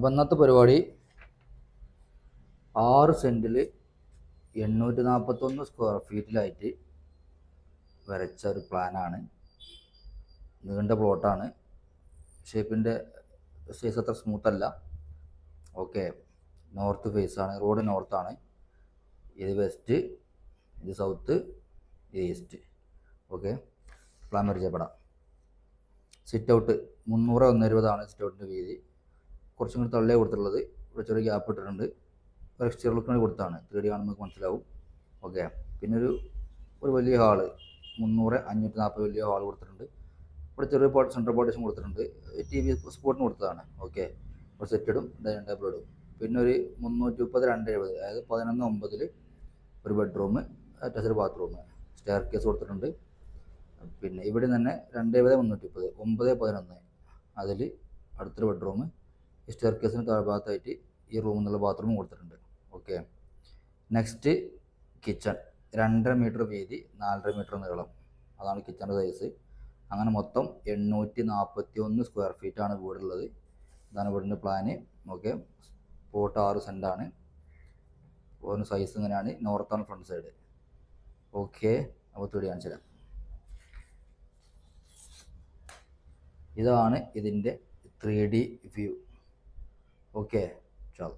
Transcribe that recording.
അപ്പോൾ ഇന്നത്തെ പരിപാടി ആറ് സെന്റിൽ എണ്ണൂറ്റി നാൽപ്പത്തൊന്ന് സ്ക്വയർ ഫീറ്റിലായിട്ട് വരച്ച ഒരു പ്ലാനാണ് നീണ്ട പ്ലോട്ടാണ് ഷേപ്പിന്റെ സൈസ് അത്ര സ്മൂത്തല്ല ഓക്കെ നോർത്ത് ഫേസാണ് റോഡ് നോർത്താണ് ഇത് വെസ്റ്റ് ഇത് സൗത്ത് ഇത് ഈസ്റ്റ് ഓക്കെ പ്ലാൻ പരിചയപ്പെടാം. സിറ്റ് ഔട്ട് മുന്നൂറ് ഒന്ന് ഇരുപതാണ് സിറ്റ് ഔട്ടിന്റെ വീതി. കുറച്ചും കൂടി തള്ളേ കൊടുത്തിട്ടുള്ളത്. ഇവിടെ ചെറിയ ഗ്യാപ്പ് ഇട്ടിട്ടുണ്ട്. ഒരു എക്സ്റ്റീരിയർ ലുക്ക് വേണ്ടി കൊടുത്താണ്. ത്രീ ഡി കാണുമ്പോൾ നമുക്ക് മനസ്സിലാവും. ഓക്കെ പിന്നെ ഒരു ഒരു വലിയ ഹാൾ മുന്നൂറ് അഞ്ഞൂറ്റി നാൽപ്പത് വലിയ ഹാൾ കൊടുത്തിട്ടുണ്ട്. ഇവിടെ ചെറിയ പോർട്ട് സെൻട്രൽ പോർട്ടേഷൻ കൊടുത്തിട്ടുണ്ട്. ടി വി സ്പോട്ടിന് കൊടുത്തതാണ് ഓക്കെ ഒരു സെറ്റിടും ഡൈനിങ് ടേബിൾ ഇടും. പിന്നെ ഒരു മുന്നൂറ്റി മുപ്പത് രണ്ട് എഴുപത് അതായത് പതിനൊന്ന് ഒമ്പതിൽ ഒരു bedroom attached bathroom staircase കൊടുത്തിട്ടുണ്ട്. പിന്നെ ഇവിടെ തന്നെ രണ്ട് എഴുപത് മുന്നൂറ്റി മുപ്പത് ഒമ്പത് പതിനൊന്ന്. അതിൽ അടുത്തൊരു ബെഡ്റൂം ഈ സ്റ്റെയർ കേസിന് താഴ്ഭാഗത്തായിട്ട് ഈ റൂമിൽ എന്നുള്ള ബാത്റൂം കൊടുത്തിട്ടുണ്ട്. ഓക്കെ നെക്സ്റ്റ് കിച്ചൺ രണ്ടര മീറ്റർ വീതി നാലര മീറ്റർ നീളം. അതാണ് കിച്ചന്റെ സൈസ് അങ്ങനെ മൊത്തം എണ്ണൂറ്റി നാൽപ്പത്തി ഒന്ന് സ്ക്വയർ ഫീറ്റാണ് വീടുള്ളത്. ഇതാണ് വീടിന്റെ പ്ലാന് ഓക്കെ സ്പോട്ട് ആറ് സെന്റാണ് ഓരോ സൈസ് ഇങ്ങനെയാണ്. നോർത്താണ് ഫ്രണ്ട് സൈഡ് ഓക്കെ അപ്പോൾ തൊടി കാണിച്ചു തരാം. ഇതാണ് ഇതിന്റെ ത്രീ ഡി വ്യൂ ഓക്കെ ചാലോ